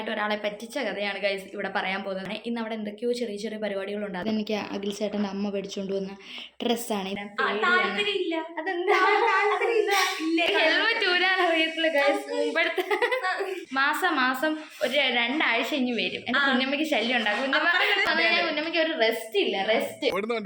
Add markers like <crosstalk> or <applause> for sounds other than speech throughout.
നാളായിട്ട് ഒരാളെ പറ്റിച്ച കഥയാണ് ഗൈസ് ഇവിടെ പറയാൻ പോകുന്നത്. ഇന്ന് അവിടെ എന്തൊക്കെയോ ചെറിയ ചെറിയ പരിപാടികളുണ്ട് അതെനിക്ക് അഖിൽ ചേട്ടന്റെ അമ്മ മേടിച്ചുകൊണ്ട് വന്ന ഡ്രസ്സാണ് ഹെൽമെറ്റ് ഊരാൻ അറിയത്തില്ല ഗൈസ് മുമ്പെടുത്ത് മാസം മാസം ഒരു രണ്ടാഴ്ച ഇനി വരും. എന്റെ കുഞ്ഞമ്മയ്ക്ക് ശല്യം ഉണ്ടാകും. കുഞ്ഞമ്മ കുഞ്ഞമ്മയ്ക്ക് ഒരു റെസ്റ്റ് ഇല്ല റെസ്റ്റ് ഇവിടുന്ന്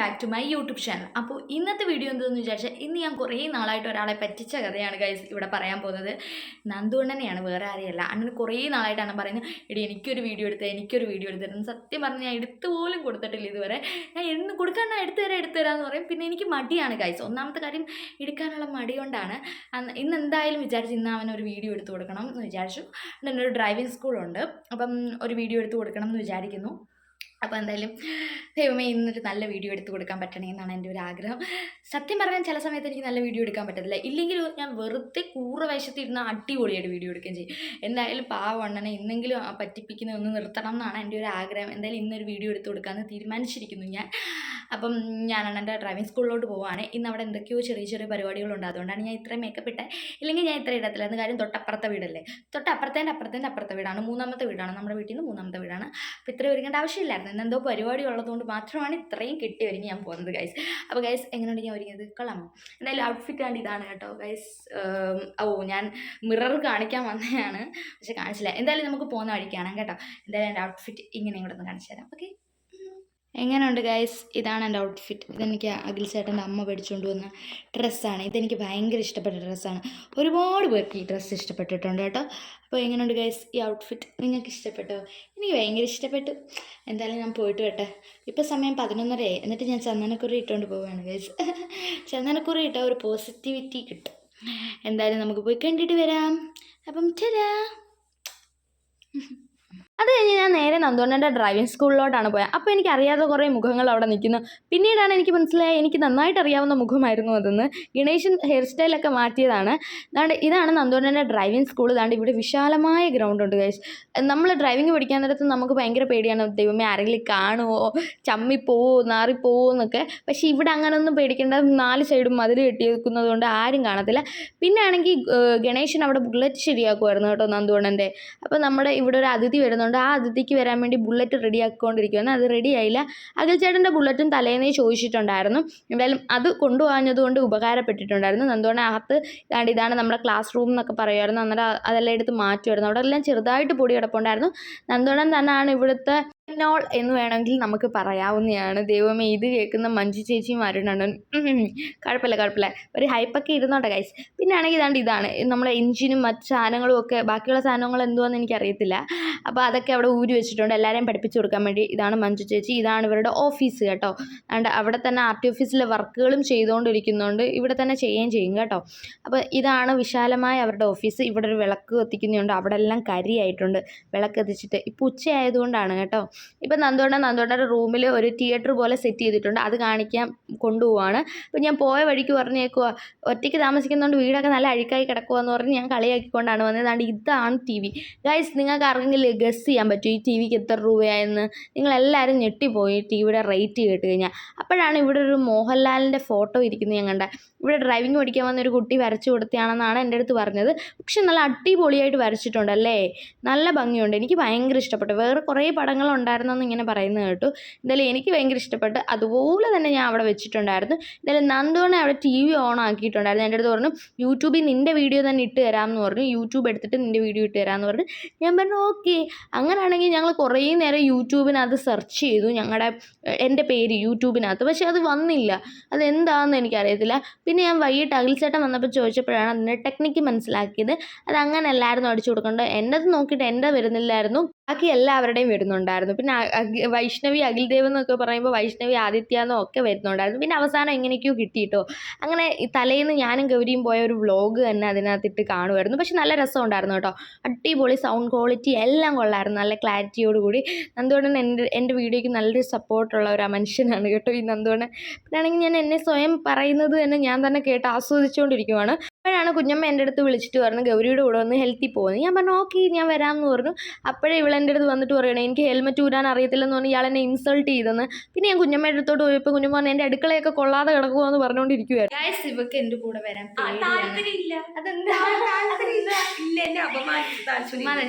back to my YouTube channel അപ്പോൾ ഇന്നത്തെ വീഡിയോ എന്തെന്ന് വിചാരിച്ചാൽ ഇന്ന് ഞാൻ കുറേ നാളായിട്ട് ഒരാളെ പറ്റിച്ച കഥയാണ് ഗൈസ് ഇവിടെ പറയാൻ പോകുന്നത്. നന്ദുണ്ണനെയാണ് വേറെ ആരെയല്ല. അണ്ണന് കുറേ നാളായിട്ടാണ് പറയുന്നത് എടി എനിക്കൊരു വീഡിയോ എടുത്ത് എനിക്കൊരു വീഡിയോ എടുത്ത്. സത്യം പറഞ്ഞ് ഞാൻ എടുത്തു പോലും കൊടുത്തിട്ടില്ല ഇതുവരെ. ഞാൻ എന്ന് കൊടുക്കാൻ എടുത്തു തരാം എടുത്തു തരാമെന്ന് പറയും. പിന്നെ എനിക്ക് മടിയാണ് ഗൈസ് ഒന്നാമത്തെ കാര്യം എടുക്കാനുള്ള മടി കൊണ്ടാണ്. ഇന്ന് എന്തായാലും വിചാരിച്ചു ഇന്ന് അവൻ ഒരു വീഡിയോ എടുത്തു കൊടുക്കണം എന്ന് വിചാരിച്ചു. ഒരു ഡ്രൈവിംഗ് സ്കൂളുണ്ട് അപ്പം ഒരു വീഡിയോ എടുത്തു കൊടുക്കണം എന്ന് വിചാരിക്കുന്നു. അപ്പോൾ എന്തായാലും ദൈവമേ ഇന്നൊരു നല്ല വീഡിയോ എടുത്തു കൊടുക്കാൻ പറ്റണേ എന്നാണ് എന്റെ ഒരു ആഗ്രഹം. സത്യം പറഞ്ഞാൽ ചില സമയത്ത് എനിക്ക് നല്ല വീഡിയോ എടുക്കാൻ പറ്റത്തില്ല. ഇല്ലെങ്കിൽ ഞാൻ വെറുതെ കൂറ വശത്തിരുന്ന് അടിപൊളിയായിട്ട് വീഡിയോ എടുക്കുകയും ചെയ്യും. എന്തായാലും പാവണ്ണനെ ഇന്നെങ്കിലും പറ്റിപ്പിക്കുന്ന ഒന്ന് നിർത്തണം എന്നാണ് എന്റെ ഒരു ആഗ്രഹം. എന്തായാലും ഇന്നൊരു വീഡിയോ എടുത്തു കൊടുക്കാമെന്ന് തീരുമാനിച്ചിരിക്കുന്നു ഞാൻ. അപ്പം ഞാൻ അണ്ണന്റെ ഡ്രൈവിംഗ് സ്കൂളിലോട്ട് പോവുകയാണ് ഇന്ന് അവിടെ എന്തൊക്കെയോ ചെറിയ ചെറിയ പരിപാടികളുണ്ട്. അതുകൊണ്ടാണ് ഞാൻ ഇത്രയും മേക്കപ്പ് ഇട്ടത് ഇല്ലെങ്കിൽ ഞാൻ ഇത്ര എന്ന് കാര്യം തൊട്ടപ്പുറത്തെ വീടല്ലേ? തൊട്ടപ്പുറത്തേന്റെ അപ്പുറത്തേന്റെ അപ്പുറത്തെ വീടാണ്. മൂന്നാമത്തെ വീടാണ്. നമ്മുടെ വീട്ടിൽ നിന്ന് മൂന്നാമത്തെ വീടാണ്. അപ്പോൾ ഇത്രയും ഒരുങ്ങേണ്ട ആവശ്യമില്ലായിരുന്നു. ഇന്നെന്തോ പരിപാടി ഉള്ളതുകൊണ്ട് മാത്രമാണ് ഇത്രയും കിട്ടി ഒരുങ്ങി ഞാൻ പോകുന്നത് ഗൈസ് അപ്പോൾ ഗൈസ് എങ്ങനെയുണ്ട് ഞാൻ ഒരുങ്ങിയത്? കൊള്ളാമോ? എന്തായാലും ഔട്ട്ഫിറ്റ് ആണ് ഇതാണ് കേട്ടോ ഗൈസ് ഓ ഞാൻ മിറർ കാണിക്കാൻ വന്നതാണ് പക്ഷെ കാണിച്ചില്ല. എന്തായാലും നമുക്ക് പോകുന്ന വഴിക്കാണ് കേട്ടോ. എന്തായാലും എന്റെ ഔട്ട്ഫിറ്റ് ഇങ്ങനെ ഇവിടെ നിന്ന് കാണിച്ചു തരാം. ഓക്കെ എങ്ങനെയുണ്ട് ഗൈസ് ഇതാണ് എന്റെ ഔട്ട്ഫിറ്റ് ഇതെനിക്ക് അഖിൽ ചേട്ടന്റെ അമ്മ പഠിച്ചുകൊണ്ട് വന്ന ഡ്രസ്സാണ് ഇതെനിക്ക് ഭയങ്കര ഇഷ്ടപ്പെട്ട ഡ്രസ്സാണ് ഒരുപാട് പേർക്ക് ഈ ഡ്രസ്സ് ഇഷ്ടപ്പെട്ടിട്ടുണ്ട് കേട്ടോ. അപ്പോൾ എങ്ങനെയുണ്ട് ഗൈസ് ഈ ഔട്ട്ഫിറ്റ് നിങ്ങൾക്ക് ഇഷ്ടപ്പെട്ടോ? എനിക്ക് ഭയങ്കര ഇഷ്ടപ്പെട്ടു. എന്തായാലും ഞാൻ പോയിട്ട് വരട്ടെ. ഇപ്പോൾ സമയം പതിനൊന്നരയായി എന്നിട്ട് ഞാൻ ചന്ദനക്കുറി ഇട്ടുകൊണ്ട് പോവുകയാണ് ഗൈസ് <laughs> ചന്ദനക്കുറി ഇട്ടാൽ ഒരു പോസിറ്റിവിറ്റി കിട്ടും. എന്തായാലും നമുക്ക് പോയി കണ്ടിട്ട് വരാം. അപ്പം ചേരാ <laughs> അത് കഴിഞ്ഞ് ഞാൻ നേരെ നന്ദോണ്ണന്റെ ഡ്രൈവിംഗ് സ്കൂളിലോട്ടാണ് പോയത് അപ്പോൾ എനിക്ക് അറിയാത്ത കുറേ മുഖങ്ങൾ അവിടെ നിൽക്കുന്നു. പിന്നീടാണ് എനിക്ക് മനസ്സിലായത് എനിക്ക് നന്നായിട്ട് അറിയാവുന്ന മുഖമായിരുന്നു അതെന്ന്. ഗണേശൻ ഹെയർ സ്റ്റൈലൊക്കെ മാറ്റിയതാണ്. അതുകൊണ്ട് ഇതാണ് നന്ദോണ്ണന്റെ ഡ്രൈവിംഗ് സ്കൂൾ ഇതാണ്ട് ഇവിടെ വിശാലമായ ഗ്രൗണ്ട് ഉണ്ട് ഗൈസ് നമ്മൾ ഡ്രൈവിംഗ് പഠിക്കാൻ നേരത്ത് നമുക്ക് ഭയങ്കര പേടിയാണ്. ദൈവമേ ആരെങ്കിലും കാണുമോ ചമ്മിപ്പോവോ? നാറിപ്പോവോ എന്നൊക്കെ. പക്ഷേ ഇവിടെ അങ്ങനെയൊന്നും പേടിക്കേണ്ട. നാല് സൈഡും മതിൽ കെട്ടിയിരിക്കുന്നത് കൊണ്ട് ആരും കാണത്തില്ല. പിന്നെ ആണെങ്കിൽ ഗണേശൻ അവിടെ ബുള്ളറ്റ് ശരിയാക്കുമായിരുന്നു കേട്ടോ നന്ദോണ്ണന്റെ. അപ്പോൾ നമ്മുടെ ഇവിടെ ഒരു അതിഥി വരുന്നുണ്ട്. ആ അതിഥിക്ക് വരാൻ വേണ്ടി ബുള്ളറ്റ് റെഡി ആക്കിക്കൊണ്ടിരിക്കുകയാണ് അത് റെഡി ആയില്ല. അഖിൽ ചേട്ടന്റെ ബുള്ളറ്റും തലേന്നേ ചോദിച്ചിട്ടുണ്ടായിരുന്നു. എന്തായാലും അത് കൊണ്ടുപോകാഞ്ഞതുകൊണ്ട് ഉപകാരപ്പെട്ടിട്ടുണ്ടായിരുന്നു. എന്തുകൊണ്ട് അകത്ത് ഇതാണ്ട് ഇതാണ് നമ്മുടെ ക്ലാസ് റൂം എന്നൊക്കെ പറയുമായിരുന്നു അന്നേരം അതെല്ലാം എടുത്ത് മാറ്റുമായിരുന്നു അവിടെ എല്ലാം ചെറുതായിട്ട് പൊടി കിടപ്പുണ്ടായിരുന്നു. നന്ദുവണ്ണൻ തന്നെയാണ് ഇവിടുത്തെ നോൾ എന്ന് വേണമെങ്കിൽ നമുക്ക് പറയാവുന്നതാണ്. ദൈവമേ ഇത് കേൾക്കുന്ന മഞ്ജു ചേച്ചിയും അരുണണ്ണൻ കുഴപ്പമില്ല കുഴപ്പമില്ല. ഒരു ഹൈപ്പൊക്കെ ഇരുന്നോട്ടെ ഗൈസ് പിന്നെ ആണെങ്കിൽ ഇതാണ്ട് ഇതാണ്. നമ്മളെ എഞ്ചിനും മറ്റ് സാധനങ്ങളും ഒക്കെ ബാക്കിയുള്ള സാധനങ്ങൾ എന്തുവാന്ന് എനിക്കറിയത്തില്ല. അപ്പോൾ അതൊക്കെ അവിടെ ഊരി വെച്ചിട്ടുണ്ട്. എല്ലാവരെയും പഠിപ്പിച്ചു കൊടുക്കാൻ വേണ്ടി ഇതാണ് മഞ്ജു ചേച്ചി. ഇതാണ് ഇവരുടെ ഓഫീസ് കേട്ടോ. അതുകൊണ്ട് അവിടെ തന്നെ ആർ ടി ഓഫീസിലെ വർക്കുകളും ചെയ്തുകൊണ്ടിരിക്കുന്നുണ്ട്. ഇവിടെ തന്നെ ചെയ്യുകയും ചെയ്യും കേട്ടോ. അപ്പോൾ ഇതാണ് വിശാലമായ അവരുടെ ഓഫീസ് ഇവിടെ ഒരു വിളക്ക് കത്തിക്കുന്നുണ്ട്. അവിടെ എല്ലാം കരിയായിട്ടുണ്ട് വിളക്ക് കത്തിച്ചിട്ട്. ഇപ്പോൾ ഉച്ചയായതുകൊണ്ടാണ് കേട്ടോ. ഇപ്പം നന്ദോണ്ട നന്ദോണ്ടയുടെ റൂമിൽ ഒരു തിയേറ്റർ പോലെ സെറ്റ് ചെയ്തിട്ടുണ്ട്. അത് കാണിക്കാൻ കൊണ്ടുപോവാണ്. അപ്പം ഞാൻ പോയ വഴിക്ക് പറഞ്ഞേക്കുക ഒറ്റയ്ക്ക് താമസിക്കുന്നതുകൊണ്ട് വീടൊക്കെ നല്ല അഴുക്കായി കിടക്കുമെന്ന് പറഞ്ഞ് ഞാൻ കളിയാക്കിക്കൊണ്ടാണ് വന്നത്. അതുകൊണ്ട് ഇതാണ് ടി വി. ഗൈസ് നിങ്ങൾക്ക് ആർക്കെങ്കിലും ഗസ് ചെയ്യാൻ പറ്റും ഈ ടി വിക്ക് എത്ര രൂപയായെന്ന്? നിങ്ങളെല്ലാവരും ഞെട്ടിപ്പോയി ടി വിയുടെ റേറ്റ് കേട്ട് കഴിഞ്ഞാൽ. അപ്പോഴാണ് ഇവിടെ ഒരു മോഹൻലാലിന്റെ ഫോട്ടോ ഇരിക്കുന്നത് ഞാൻ കണ്ട ഇവിടെ ഡ്രൈവിംഗ് പഠിക്കാൻ വന്ന ഒരു കുട്ടി വരച്ചു കൊടുത്തതാണെന്നാണ് എന്റെ അടുത്ത് പറഞ്ഞത്. പക്ഷെ നല്ല അടിപൊളിയായിട്ട് വരച്ചിട്ടുണ്ട് അല്ലേ? നല്ല ഭംഗിയുണ്ട്. എനിക്ക് ഭയങ്കര ഇഷ്ടപ്പെട്ടു. വേറെ കുറേ പടങ്ങൾ ഉണ്ടായിരുന്നെന്ന് ഇങ്ങനെ പറയുന്നത് കേട്ടു. എന്തായാലും എനിക്ക് ഭയങ്കര ഇഷ്ടപ്പെട്ട്. അതുപോലെ തന്നെ ഞാൻ അവിടെ വെച്ചിട്ടുണ്ടായിരുന്നു. എന്തായാലും നന്ദുവിനെ അവിടെ ടി വി ഓൺ ആക്കിയിട്ടുണ്ടായിരുന്നു. എന്റെ അടുത്ത് പറഞ്ഞു യൂട്യൂബിൽ നിന്റെ വീഡിയോ തന്നെ ഇട്ട് തരാമെന്ന് പറഞ്ഞു. യൂട്യൂബ് എടുത്തിട്ട് നിന്റെ വീഡിയോ ഇട്ട് തരാമെന്ന് പറഞ്ഞു. ഞാൻ പറഞ്ഞു ഓക്കെ. അങ്ങനെയാണെങ്കിൽ ഞങ്ങൾ കുറേ നേരം യൂട്യൂബിനകത്ത് സെർച്ച് ചെയ്തു. ഞങ്ങളുടെ എന്റെ പേര് യൂട്യൂബിനകത്ത്. പക്ഷേ അത് വന്നില്ല. അതെന്താണെന്ന് എനിക്കറിയത്തില്ല. പിന്നെ ഞാൻ വൈകിട്ട് അഖിൽച്ചേട്ടൻ വന്നപ്പോൾ ചോദിച്ചപ്പോഴാണ് അതിന്റെ ടെക്നിക്ക് മനസ്സിലാക്കിയത്. അത് അങ്ങനെ എല്ലാവരും അടിച്ചു കൊടുക്കേണ്ടത്. എന്റെത് നോക്കിയിട്ട് എന്റെ വരുന്നില്ലായിരുന്നു. ബാക്കി എല്ലാവരുടെയും വരുന്നുണ്ടായിരുന്നു. പിന്നെ വൈഷ്ണവി അഖിൽ അഖിൽദേവ് എന്നൊക്കെ പറയുമ്പോൾ വൈഷ്ണവി ആദിത്യ എന്നോ ഒക്കെ വരുന്നുണ്ടായിരുന്നു. പിന്നെ അവസാനം എങ്ങനെയൊക്കെയോ കിട്ടിയിട്ടോ അങ്ങനെ തലേന്ന് ഞാനും ഗൗരിയും പോയ ഒരു വ്ളോഗ് തന്നെ അതിനകത്തിട്ട് കാണുമായിരുന്നു പക്ഷെ നല്ല രസമുണ്ടായിരുന്നു കേട്ടോ. അടിപൊളി സൗണ്ട് ക്വാളിറ്റി എല്ലാം കൊള്ളായിരുന്നു. നല്ല ക്ലാരിറ്റിയോട് കൂടി നന്ദുവണ്ണൻ എന്റെ എന്റെ വീഡിയോയ്ക്ക് നല്ലൊരു സപ്പോർട്ടുള്ള ഒരു മനുഷ്യനാണ് കേട്ടോ ഈ നന്ദുവണ്ണൻ പിന്നാണെങ്കിൽ ഞാൻ എന്നെ സ്വയം പറയുന്നത് തന്നെ ഞാൻ തന്നെ കേട്ട് ആസ്വദിച്ചുകൊണ്ടിരിക്കുവാണ്. അപ്പോഴാണ് കുഞ്ഞമ്മ എന്റെ അടുത്ത് വിളിച്ചിട്ട് പറഞ്ഞു ഗൗരിയുടെ കൂടെ ഒന്ന് ഹെൽത്തിൽ പോകുന്നത് ഞാൻ പറഞ്ഞു ഓക്കെ ഞാൻ വരാമെന്ന് പറഞ്ഞു. അപ്പോഴേ ഇവൾ എന്റെ അടുത്ത് വന്നിട്ട് പറയണേ എനിക്ക് ഹെൽമെറ്റ് ഊരാൻ അറിയത്തില്ലെന്ന് പറഞ്ഞു ഇയാൾ എന്നെ ഇൻസൾട്ട് ചെയ്തെന്ന്. പിന്നെ ഞാൻ കുഞ്ഞമ്മയുടെ അടുത്തോട്ട് പോയപ്പോൾ കുഞ്ഞമ്മ പറഞ്ഞു എന്റെ അടുക്കളയൊക്കെ കൊള്ളാതെ കിടക്കുമോ എന്ന് പറഞ്ഞുകൊണ്ടിരിക്കുവായിരുന്നു ഇവക്ക് എന്റെ കൂടെ വരാൻ അതെന്താ?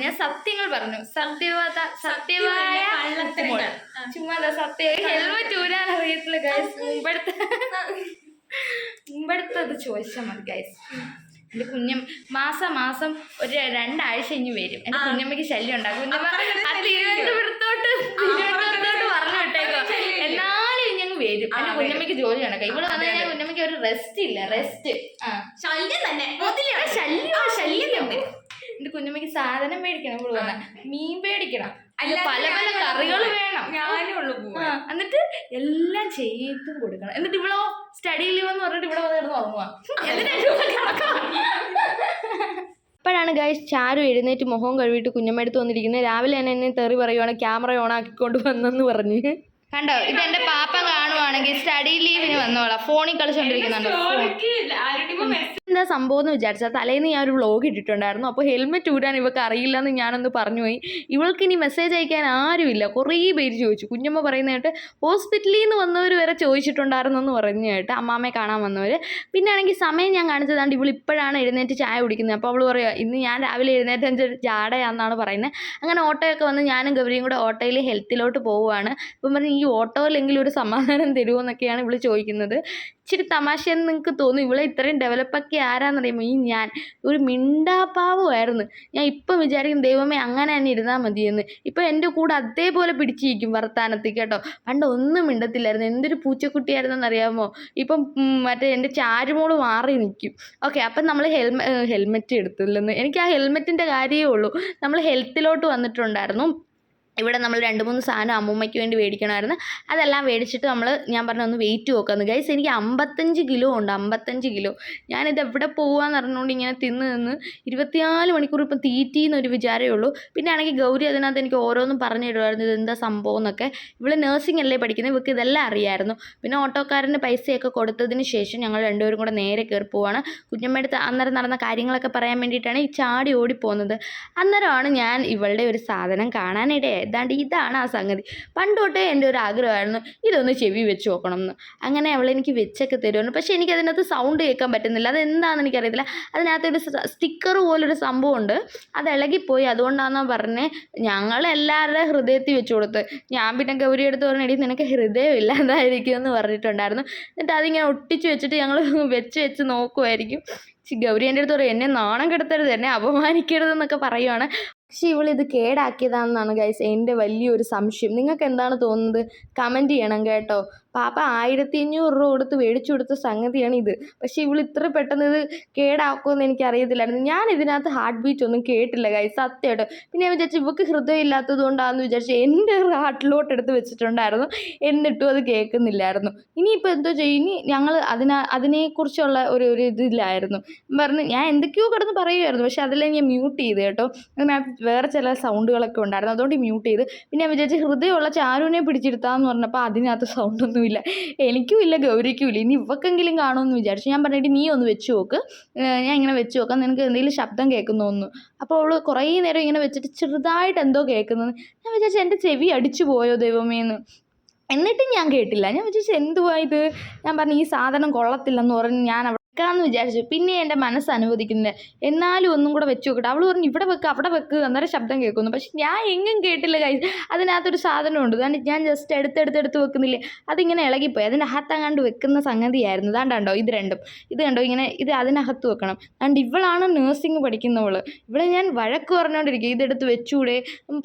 ഞാൻ സത്യങ്ങൾ പറഞ്ഞു. സത്യവാദ സത്യവായ കള്ളത്തരങ്ങൾ. ചുമ്മാ സത്യ ഹെൽമെറ്റ് ഊരാൻ അറിയത്തില്ല ഗൈസ് മുമ്പെടുത്ത മുമ്പെടുത്തത് ചോദിച്ചാൽ മതി ഗൈസ് എന്റെ കുഞ്ഞം മാസം മാസം ഒരു രണ്ടാഴ്ച ഇനി വരും. എന്റെ കുഞ്ഞമ്മയ്ക്ക് ശല്യം ഉണ്ടാകും. കുഞ്ഞമ്മ ആ തിരുവനന്തപുരത്തോട്ട് തിരുവനന്തപുരത്തോട്ട് പറഞ്ഞു വിട്ടേക്കോ എന്നാലും ഞങ്ങൾ വരും. എന്റെ കുഞ്ഞമ്മയ്ക്ക് ജോലി നടക്കാം ഇവിടെ വന്നു കഴിഞ്ഞാൽ കുഞ്ഞമ്മയ്ക്ക് ഒരു റെസ്റ്റ് ഇല്ല റെസ്റ്റ് ശല്യം തന്നെ. ശല്യം ശല്യം എന്റെ കുഞ്ഞമ്മയ്ക്ക് സാധനം മേടിക്കണം ഇവിടെ വന്ന. മീൻ മേടിക്കണം. അല്ല പല പല കറികൾ വേണം. ഞാനേ ഉള്ളു എന്നിട്ട് എല്ലാം ചെയ്തും കൊടുക്കണം. എന്നിട്ട് ഇവളോ സ്റ്റഡി ലീവ് എന്ന് പറഞ്ഞിട്ട് ഇവിടെ വന്ന് കിടന്ന് ഉറങ്ങുക അപ്പോഴാണ് ഗൈസ് ചാരു എഴുന്നേറ്റ് മുഖം കഴുകിയിട്ട് കുഞ്ഞമ്മടുത്ത് വന്നിരിക്കുന്നത് രാവിലെ തന്നെ എന്നെ തെറി പറയുവാണ് ക്യാമറ ഓൺ ആക്കിക്കൊണ്ട് വന്നെന്ന് പറഞ്ഞ്. കണ്ടോ ഇത് എന്റെ പാപ്പ കാണുവാണെങ്കിൽ സ്റ്റഡി ലീവിന് വന്നോളാം. ഫോണിൽ കളിച്ചോണ്ടിരിക്കുന്നുണ്ടോ. എന്താ സംഭവം എന്ന് വിചാരിച്ചാൽ തലേന്ന് ഞാൻ ഒരു വ്ളോഗ് ഇട്ടിട്ടുണ്ടായിരുന്നു. അപ്പോൾ ഹെൽമെറ്റ് ഊരാൻ ഇവൾക്ക് അറിയില്ല എന്ന് ഞാനൊന്ന് പറഞ്ഞു പോയി. ഇവൾക്ക് ഇനി മെസ്സേജ് അയക്കാൻ ആരുമില്ല കുറേ പേര് ചോദിച്ചു. കുഞ്ഞമ്മ പറയുന്ന കേട്ട് ഹോസ്പിറ്റലിൽ നിന്ന് വന്നവർ വരെ ചോദിച്ചിട്ടുണ്ടായിരുന്നു എന്ന് പറഞ്ഞു കേട്ട് അമ്മാമ്മയെ കാണാൻ വന്നവർ പിന്നെ ആണെങ്കിൽ സമയം ഞാൻ കാണിച്ചതാണ്ട് ഇവൾ ഇപ്പോഴാണ് എഴുന്നേറ്റ് ചായ കുടിക്കുന്നത്. അപ്പോൾ അവൾ പറയുക ഇന്ന് ഞാൻ രാവിലെ എഴുന്നേറ്റ് എന്റെ ജാടയാണെന്നാണ് പറയുന്നത് അങ്ങനെ ഓട്ടോയൊക്കെ വന്ന് ഞാനും ഗൗരിയും കൂടെ ഓട്ടോയിൽ ഹെൽത്തിലോട്ട് പോവുകയാണ് അപ്പം പറഞ്ഞ് ഈ ഓട്ടോയിലെങ്കിലും ഒരു സമാധാനം തരുമോ എന്നൊക്കെയാണ് ഇവൾ ചോദിക്കുന്നത്. ഇച്ചിരി തമാശയെന്ന് നിങ്ങൾക്ക് തോന്നും ഇവളെ ഇത്രയും ഡെവലപ്പൊക്കെ ആരാന്നറിയുമ്പോൾ ഈ ഞാൻ. ഒരു മിണ്ടാപ്പാവമായിരുന്നു ഞാൻ ഇപ്പം വിചാരിക്കും ദൈവമേ അങ്ങനെ തന്നെ ഇരുന്നാൽ മതിയെന്ന്. ഇപ്പം എന്റെ കൂടെ അതേപോലെ പിടിച്ചിരിക്കും വർത്താനത്തിൽ കേട്ടോ. പണ്ട് ഒന്നും മിണ്ടത്തില്ലായിരുന്നു. എന്തൊരു പൂച്ചക്കുട്ടിയായിരുന്നെന്ന് അറിയാമോ ഇപ്പം മറ്റേ എന്റെ ചാരുമോൾ മാറി നിൽക്കും. ഓക്കെ അപ്പം നമ്മൾ ഹെൽമെ ഹെൽമെറ്റ് എടുത്തില്ലെന്ന്. എനിക്ക് ആ ഹെൽമെറ്റിന്റെ കാര്യമേ ഉള്ളൂ. നമ്മൾ ഹെൽത്തിലോട്ട് വന്നിട്ടുണ്ടായിരുന്നു. ഇവിടെ നമ്മൾ രണ്ട് മൂന്ന് സാധനം അമ്മൂമ്മയ്ക്ക് വേണ്ടി മേടിക്കണമായിരുന്നു. അതെല്ലാം മേടിച്ചിട്ട് നമ്മൾ ഞാൻ പറഞ്ഞ ഒന്ന് വെയിറ്റ് നോക്കാമെന്ന് ഗൈസ് എനിക്ക് അമ്പത്തഞ്ച് കിലോ ഉണ്ട് അമ്പത്തഞ്ച് കിലോ. ഞാനിത് എവിടെ പോകാമെന്ന് അറിഞ്ഞുകൊണ്ട് ഇങ്ങനെ തിന്ന് നിന്ന് ഇരുപത്തിനാല് മണിക്കൂർ ഇപ്പം തീറ്റീന്ന് ഒരു വിചാരമേ ഉള്ളൂ. പിന്നെ ആണെങ്കിൽ ഗൗരി അതിനകത്ത് എനിക്ക് ഓരോന്നും പറഞ്ഞു തരുമായിരുന്നു ഇത് എന്താ സംഭവം എന്നൊക്കെ. ഇവിടെ നേഴ്സിംഗ് അല്ലേ പഠിക്കുന്നത്? ഇവർക്ക് ഇതെല്ലാം അറിയായിരുന്നു. പിന്നെ ഓട്ടോക്കാരന് പൈസയൊക്കെ കൊടുത്തതിന് ശേഷം ഞങ്ങൾ രണ്ടുപേരും കൂടെ നേരെ കയറി പോവാണ്. കുഞ്ഞമ്മയുടെ അന്നേരം നടന്ന കാര്യങ്ങളൊക്കെ പറയാൻ വേണ്ടിയിട്ടാണ് ഈ ചാടി ഓടിപ്പോകുന്നത് അന്നേരമാണ് ഞാൻ ഇവളുടെ ഒരു സാധനം കാണാനിടയായത്. ഏതാണ്ട് ഇതാണ് ആ സംഗതി. പണ്ടോട്ടേ എന്റെ ഒരു ആഗ്രഹമായിരുന്നു ഇതൊന്ന് ചെവി വെച്ച് നോക്കണം എന്ന് അങ്ങനെ അവൾ എനിക്ക് വെച്ചൊക്കെ തരുമായിരുന്നു പക്ഷേ എനിക്ക് അതിനകത്ത് സൗണ്ട് കേൾക്കാൻ പറ്റുന്നില്ല. അതെന്താണെന്ന് എനിക്കറിയത്തില്ല. അതിനകത്തൊരു സ്റ്റിക്കർ പോലൊരു സംഭവമുണ്ട്. അത് ഇളകിപ്പോയി. അതുകൊണ്ടാണെന്നാണ് പറഞ്ഞത് ഞങ്ങൾ എല്ലാവരുടെ ഹൃദയത്തിൽ വെച്ച് കൊടുത്ത് ഞാൻ പിന്നെ ഗൗരി എടുത്ത് പറഞ്ഞു എടി നിനക്ക് ഹൃദയം ഇല്ലാതായിരിക്കും എന്ന് പറഞ്ഞിട്ടുണ്ടായിരുന്നു. എന്നിട്ട് അതിങ്ങനെ ഒട്ടിച്ച് വെച്ചിട്ട് ഞങ്ങൾ വെച്ച് വെച്ച് നോക്കുമായിരിക്കും ഗൗരി എന്റെ അടുത്ത് പറയും എന്നെ നാണം കെടുത്തരുത് എന്നെ അപമാനിക്കരുത് എന്നൊക്കെ പറയുവാണ്. പക്ഷെ ഇവളിത് കേടാക്കിയതാണെന്നാണ് ഗൈസ് എന്റെ വലിയൊരു സംശയം. നിങ്ങൾക്ക് എന്താണ് തോന്നുന്നത്? കമന്റ് ചെയ്യണം കേട്ടോ. പാപ്പ ആയിരത്തി അഞ്ഞൂറ് രൂപ കൊടുത്ത് മേടിച്ചു കൊടുത്ത സംഗതിയാണ് ഇത്. പക്ഷേ ഇവൾ ഇത്ര പെട്ടെന്ന് ഇത് കേടാക്കുമെന്ന് എനിക്ക് അറിയത്തില്ലായിരുന്നു ഞാൻ ഇതിനകത്ത് ഹാർട്ട് ബീറ്റ് ഒന്നും കേട്ടില്ല കൈ സത്യമായിട്ട്. പിന്നെ ഞാൻ വിചാരിച്ചു ഇവക്ക് ഹൃദയം ഇല്ലാത്തത് കൊണ്ടാണെന്ന് വിചാരിച്ചു എന്റെ ഹാർട്ടിലോട്ട് എടുത്ത് വെച്ചിട്ടുണ്ടായിരുന്നു. എന്നിട്ടും അത് കേൾക്കുന്നില്ലായിരുന്നു. ഇനിയിപ്പോൾ എന്തോ ചെയ്യും? ഇനി ഞങ്ങൾ അതിനെ അതിനെക്കുറിച്ചുള്ള ഒരു ഒരു ഇതില്ലായിരുന്നു. പറഞ്ഞ് ഞാൻ എന്തൊക്കെയോ കിടന്ന് പറയുമായിരുന്നു പക്ഷെ അതെല്ലാം ഞാൻ മ്യൂട്ട് ചെയ്ത് കേട്ടോ. അതിനകത്ത് വേറെ ചില സൗണ്ടുകളൊക്കെ ഉണ്ടായിരുന്നു. അതുകൊണ്ട് മ്യൂട്ട് ചെയ്ത്. പിന്നെ ഞാൻ വിചാരിച്ചു ഹൃദയമുള്ള ചാരുവിനെ പിടിച്ചെടുത്താന്ന് പറഞ്ഞപ്പോൾ അതിനകത്ത് സൗണ്ടൊന്നുമില്ല എനിക്കും ഇല്ല ഗൗരിക്കും ഇല്ല. ഇനി ഇവക്കെങ്കിലും കാണുമെന്ന് വിചാരിച്ചു. ഞാൻ പറഞ്ഞിട്ട് നീ ഒന്ന് വെച്ച് നോക്ക്. ഞാൻ ഇങ്ങനെ വെച്ച് നോക്കാം. നിനക്ക് എന്തെങ്കിലും ശബ്ദം കേൾക്കുന്നു ഒന്ന് അപ്പോൾ അവൾ കുറേ നേരം ഇങ്ങനെ വെച്ചിട്ട് ചെറുതായിട്ട് എന്തോ കേൾക്കുന്നത് ഞാൻ വിചാരിച്ചു എന്റെ ചെവി അടിച്ചു പോയോ ദൈവമേന്ന് എന്നിട്ടും ഞാൻ കേട്ടില്ല. ഞാൻ വിചാരിച്ചു എന്തുവാ ഇത്? ഞാൻ പറഞ്ഞു ഈ സാധനം കൊള്ളത്തില്ലെന്ന് പറഞ്ഞ് ഞാൻ വെക്കാമെന്ന് വിചാരിച്ചു. പിന്നെ എന്റെ മനസ്സ് അനുവദിക്കുന്നില്ല. എന്നാലും ഒന്നും കൂടെ വെച്ച് നോക്കട്ടെ. അവൾ പറഞ്ഞു ഇവിടെ വെക്ക് അവിടെ വെക്ക് അന്നേരം ശബ്ദം കേൾക്കുന്നു. പക്ഷെ ഞാൻ എങ്ങും കേട്ടില്ല കൈ അതിനകത്തൊരു സാധനമുണ്ട്. അതാണ് ഞാൻ ജസ്റ്റ് എടുത്തെടുത്തെടുത്ത് വെക്കുന്നില്ലേ. അതിങ്ങനെ ഇളകിപ്പോയി. അതിന്റെ അകത്തങ്ങാണ്ട് വെക്കുന്ന സംഗതിയായിരുന്നു. അതാണ്ടോ ഇത് രണ്ടും. ഇത് കണ്ടോ? ഇങ്ങനെ ഇത് അതിനകത്ത് വെക്കണം. അതുകൊണ്ട് ഇവളാണ് നേഴ്സിംഗ് പഠിക്കുന്നവൾ ഇവിടെ ഞാൻ വഴക്ക് പറഞ്ഞുകൊണ്ടിരിക്കുക ഇതെടുത്ത് വെച്ചൂടെ?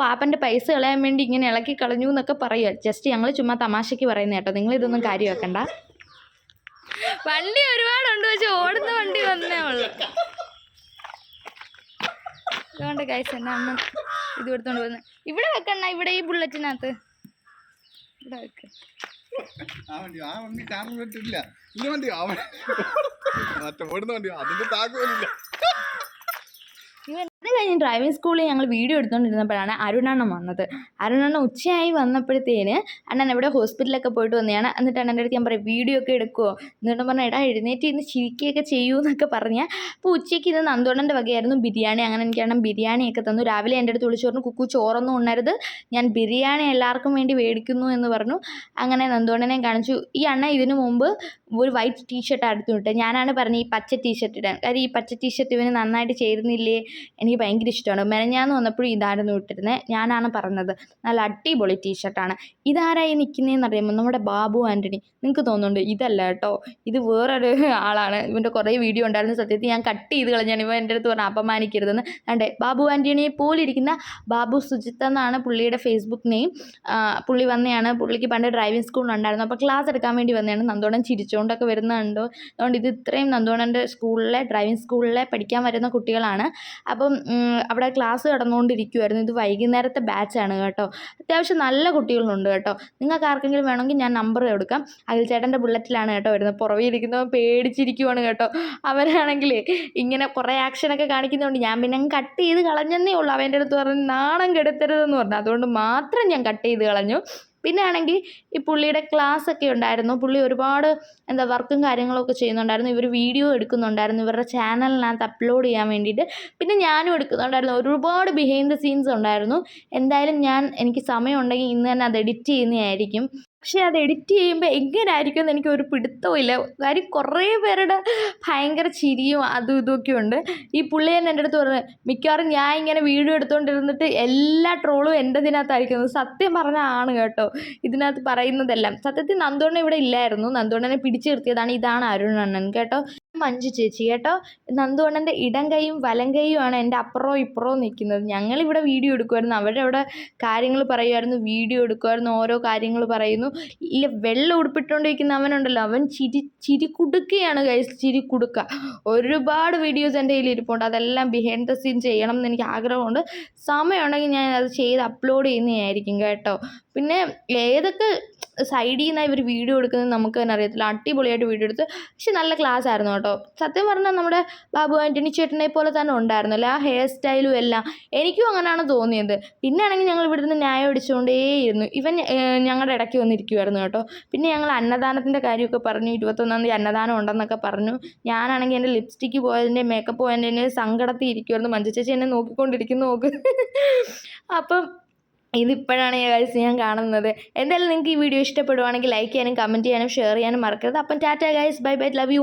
പാപ്പന്റെ പൈസ കളയാൻ വേണ്ടി ഇങ്ങനെ ഇളക്കി കളഞ്ഞു എന്നൊക്കെ പറയുക ജസ്റ്റ് ഞങ്ങൾ ചുമ്മാ തമാശയ്ക്ക് പറയുന്ന കേട്ടോ. നിങ്ങൾ ഇതൊന്നും കാര്യമാക്കണ്ട. വണ്ടി ഒരുപാടുണ്ട് പക്ഷെ ഓടുന്ന വണ്ടി വന്നേ ഉള്ളു. അതുകൊണ്ട് ഗൈസ് എന്നെ അമ്മ ഇത് കൊടുത്തോണ്ട് പോകുന്നത് ഇവിടെ വെക്കണ്ണ ഇവിടെ ഈ ബുള്ളറ്റിനകത്ത്. ഇവിടെ വെക്ക. ആ വണ്ടി ആ വണ്ടി ചാർജ് പറ്റില്ല ഇല്ല വണ്ടി ആ വണ്ടി മറ്റേ ഓടുന്ന വണ്ടി അതിന്റെ താക്കോലില്ല ഇവൻ അത് കഴിഞ്ഞ് ഡ്രൈവിംഗ് സ്കൂളിൽ ഞങ്ങൾ വീഡിയോ എടുത്തുകൊണ്ടിരുന്നപ്പോഴാണ് അരുണണ്ണം വന്നത്. അരുണണ്ണം ഉച്ചയായി വന്നപ്പോഴത്തേന് അണ്ണൻ എവിടെ ഹോസ്പിറ്റലൊക്കെ പോയിട്ട് വന്നതാണ്. എന്നിട്ട് അണ്ണന്റെ അടുത്ത് ഞാൻ പറയും വീഡിയോ ഒക്കെ എടുക്കുമോ എന്നിട്ട് പറഞ്ഞാൽ എടാ എഴുന്നേറ്റ് ഇന്ന് ചിരിക്കുകയൊക്കെ ചെയ്യൂ എന്നൊക്കെ പറഞ്ഞ്. അപ്പോൾ ഉച്ചയ്ക്ക് ഇന്ന് നന്ദോണ്ണന്റെ വകയായിരുന്നു ബിരിയാണി. അങ്ങനെ എനിക്ക് അണ്ണൻ ബിരിയാണിയൊക്കെ തന്നു. രാവിലെ എന്റെ അടുത്ത് വിളിച്ചു പറഞ്ഞു കുക്കു ചോറൊന്നും ഉണ്ണരുത്. ഞാൻ ബിരിയാണി എല്ലാവർക്കും വേണ്ടി മേടിക്കുന്നു എന്ന് പറഞ്ഞു. അങ്ങനെ നന്ദോണ്ണനെ കാണിച്ചു. ഈ അണ്ണ ഇതിനു മുമ്പ് ഒരു വൈറ്റ് ടീഷർട്ട് അടുത്തു വിട്ട് ഞാനാണ് പറഞ്ഞത് ഈ പച്ച ടീഷർട്ട് ഇടാൻ. കാര്യം ഈ പച്ച ടീഷർട്ട് ഇവന് നന്നായിട്ട് ചേരുന്നില്ലേ? എനിക്ക് ഭയങ്കര ഇഷ്ടമാണ്. മെനഞ്ഞാന്ന് വന്നപ്പോഴും ഇതായിരുന്നു ഇട്ടിരുന്നത് ഞാനാണ് പറഞ്ഞത്. നല്ല അടിപൊളി ടീഷർട്ടാണ്. ഇതാരായി നിൽക്കുന്നതെന്ന് അറിയുമ്പോൾ നമ്മുടെ ബാബു ആന്റണി നിങ്ങൾക്ക് തോന്നുന്നുണ്ട്? ഇതല്ല കേട്ടോ. ഇത് വേറൊരു ആളാണ്. ഇവന്റെ കുറേ വീഡിയോ ഉണ്ടായിരുന്നു. സത്യത്തിൽ ഞാൻ കട്ട് ചെയ്ത് കളഞ്ഞാണ് ഇവ എന്റെ അടുത്ത് പറഞ്ഞാൽ അപമാനിക്കരുതെന്ന്. കണ്ടേ ബാബു ആന്റണിയെ പോലെ ഇരിക്കുന്ന ബാബു സുജിത്ത് എന്നാണ് പുള്ളിയുടെ ഫേസ്ബുക്ക് നെയിം. പുള്ളി വന്നെയാണ്. പുള്ളിക്ക് പണ്ട് ഡ്രൈവിംഗ് സ്കൂളിലുണ്ടായിരുന്നു. അപ്പോൾ ക്ലാസ് എടുക്കാൻ വേണ്ടി വന്നതാണ് നന്ദോണൻ ചിരിച്ചുകൊണ്ടൊക്കെ വരുന്നുണ്ടോ അതുകൊണ്ട് ഇത് ഇത്രയും നന്ദോണന്റെ സ്കൂളിലെ ഡ്രൈവിംഗ് സ്കൂളിലെ പഠിക്കാൻ വരുന്ന കുട്ടികളാണ്. അപ്പം അവിടെ ക്ലാസ് കടന്നുകൊണ്ടിരിക്കുമായിരുന്നു ഇത് വൈകുന്നേരത്തെ ബാച്ചാണ് കേട്ടോ. അത്യാവശ്യം നല്ല കുട്ടികളുണ്ട് കേട്ടോ. നിങ്ങൾക്ക് ആർക്കെങ്കിലും വേണമെങ്കിൽ ഞാൻ നമ്പർ കൊടുക്കാം. അഖിൽ ചേട്ടന്റെ ബുള്ളറ്റിലാണ് കേട്ടോ വരുന്നത്. പുറകെ ഇരിക്കുന്നവൻ പേടിച്ചിരിക്കുവാണ് കേട്ടോ. അവരാണെങ്കിലേ ഇങ്ങനെ കുറേ ആക്ഷനൊക്കെ കാണിക്കുന്നതുകൊണ്ട് ഞാൻ പിന്നെ അങ്ങ് കട്ട് ചെയ്ത് കളഞ്ഞെന്നേ ഉള്ളൂ. അവന്റെ അടുത്ത് പറഞ്ഞ് നാണം കെടുത്തരുതെന്ന് പറഞ്ഞു. അതുകൊണ്ട് മാത്രം ഞാൻ കട്ട് ചെയ്ത് കളഞ്ഞു. പിന്നെ ആണെങ്കിൽ ഈ പുള്ളിയുടെ ക്ലാസ് ഒക്കെ ഉണ്ടായിരുന്നു. പുള്ളി ഒരുപാട് എന്താ വർക്കും കാര്യങ്ങളൊക്കെ ചെയ്യുന്നുണ്ടായിരുന്നു. ഇവർ വീഡിയോ എടുക്കുന്നുണ്ടായിരുന്നു. ഇവരുടെ ചാനലിനകത്ത് അപ്ലോഡ് ചെയ്യാൻ വേണ്ടിയിട്ട്. പിന്നെ ഞാനും എടുക്കുന്നുണ്ടായിരുന്നു. ഒരുപാട് ബിഹൈൻഡ് ദ സീൻസ് ഉണ്ടായിരുന്നു. എന്തായാലും ഞാൻ എനിക്ക് സമയമുണ്ടെങ്കിൽ ഇന്ന് തന്നെ അത് എഡിറ്റ് ചെയ്യുന്നതായിരിക്കും. പക്ഷേ അത് എഡിറ്റ് ചെയ്യുമ്പോൾ എങ്ങനെയായിരിക്കും എന്ന് എനിക്ക് ഒരു പിടുത്തവും ഇല്ല. കാര്യം കുറേ പേരുടെ ഭയങ്കര ചിരിയും അതും ഇതുമൊക്കെ ഉണ്ട്. ഈ പുള്ളി തന്നെ എന്റെ അടുത്ത് പറഞ്ഞു മിക്കവാറും ഞാൻ ഇങ്ങനെ വീഡിയോ എടുത്തുകൊണ്ടിരുന്നിട്ട് എല്ലാ ട്രോളും എന്റെ ഇതിനകത്തായിരിക്കും സത്യം പറഞ്ഞ ആണ് കേട്ടോ. ഇതിനകത്ത് പറയുന്നതെല്ലാം. സത്യത്തിൽ നന്ദോണ്ണൻ ഇവിടെ ഇല്ലായിരുന്നു. നന്ദോണ്ണനെ പിടിച്ചു നിർത്തിയതാണ് ഇതാണ് അരുൺ അണ്ണൻ കേട്ടോ. മഞ്ജു ചേച്ചി. കേട്ടോ നന്ദുവണ്ണന്റെ ഇടം കൈയും വലം കൈയുമാണ് എന്റെ അപ്പുറവും ഇപ്പുറവും നിൽക്കുന്നത്. ഞങ്ങളിവിടെ വീഡിയോ എടുക്കുമായിരുന്നു അവരുടെ അവിടെ കാര്യങ്ങൾ പറയുമായിരുന്നു വീഡിയോ എടുക്കുമായിരുന്നു ഓരോ കാര്യങ്ങൾ പറയുന്നു. ഇല്ല വെള്ളം ഉടുപ്പിട്ടുകൊണ്ടിരിക്കുന്ന അവനുണ്ടല്ലോ. അവൻ ചിരി ചിരി കുടുക്കുകയാണ് കൈസ് ചിരി കുടുക്ക. ഒരുപാട് വീഡിയോസ് എന്റെ കയ്യിൽ ഇരിപ്പുണ്ട്. അതെല്ലാം ബിഹൈൻഡ് ദ സീൻ ചെയ്യണം എന്ന് എനിക്ക് ആഗ്രഹമുണ്ട്. സമയമുണ്ടെങ്കിൽ ഞാൻ അത് ചെയ്ത് അപ്ലോഡ് ചെയ്യുന്നതായിരിക്കും കേട്ടോ. പിന്നെ ഏതൊക്കെ സൈഡിൽ നിന്നാണ് ഇവർ വീഡിയോ എടുക്കുന്നത് നമുക്ക് തന്നെ അറിയത്തില്ല. അടിപൊളിയായിട്ട് വീഡിയോ എടുത്ത്. പക്ഷെ നല്ല ക്ലാസ് ആയിരുന്നു കേട്ടോ. സത്യം പറഞ്ഞാൽ നമ്മുടെ ബാബു ആന്റണി ചേട്ടനെ പോലെ തന്നെ ഉണ്ടായിരുന്നല്ലോ. ആ ഹെയർ സ്റ്റൈലും എല്ലാം. എനിക്കും അങ്ങനെയാണ് തോന്നിയത്. പിന്നെ ആണെങ്കിൽ ഞങ്ങൾ ഇവിടുന്ന് ന്യായം അടിച്ചുകൊണ്ടേയിരുന്നു. ഇവൻ ഞങ്ങളുടെ ഇടയ്ക്ക് വന്നിരിക്കുമായിരുന്നു കേട്ടോ. പിന്നെ ഞങ്ങൾ അന്നദാനത്തിന്റെ കാര്യമൊക്കെ പറഞ്ഞു. ഇരുപത്തൊന്നാം തീയതി അന്നദാനം ഉണ്ടെന്നൊക്കെ പറഞ്ഞു. ഞാനാണെങ്കിൽ എന്റെ ലിപ്സ്റ്റിക്ക് പോയതിന്റെ മേക്കപ്പ് പോയതിന്റെ സങ്കടത്തിൽ ഇരിക്കുമായിരുന്നു മഞ്ജു ചേച്ചി എന്നെ നോക്കിക്കൊണ്ടിരിക്കുന്നു നോക്ക്. അപ്പം ഇതിപ്പോഴാണ് ഗൈസ് ഞാൻ കാണുന്നത്. എന്തായാലും നിങ്ങൾക്ക് ഈ വീഡിയോ ഇഷ്ടപ്പെടുവാണെങ്കിൽ ലൈക്ക് ചെയ്യാനും കമന്റ് ചെയ്യാനും ഷെയർ ചെയ്യാനും മറക്കരുത്. അപ്പം tata guys bye bye love you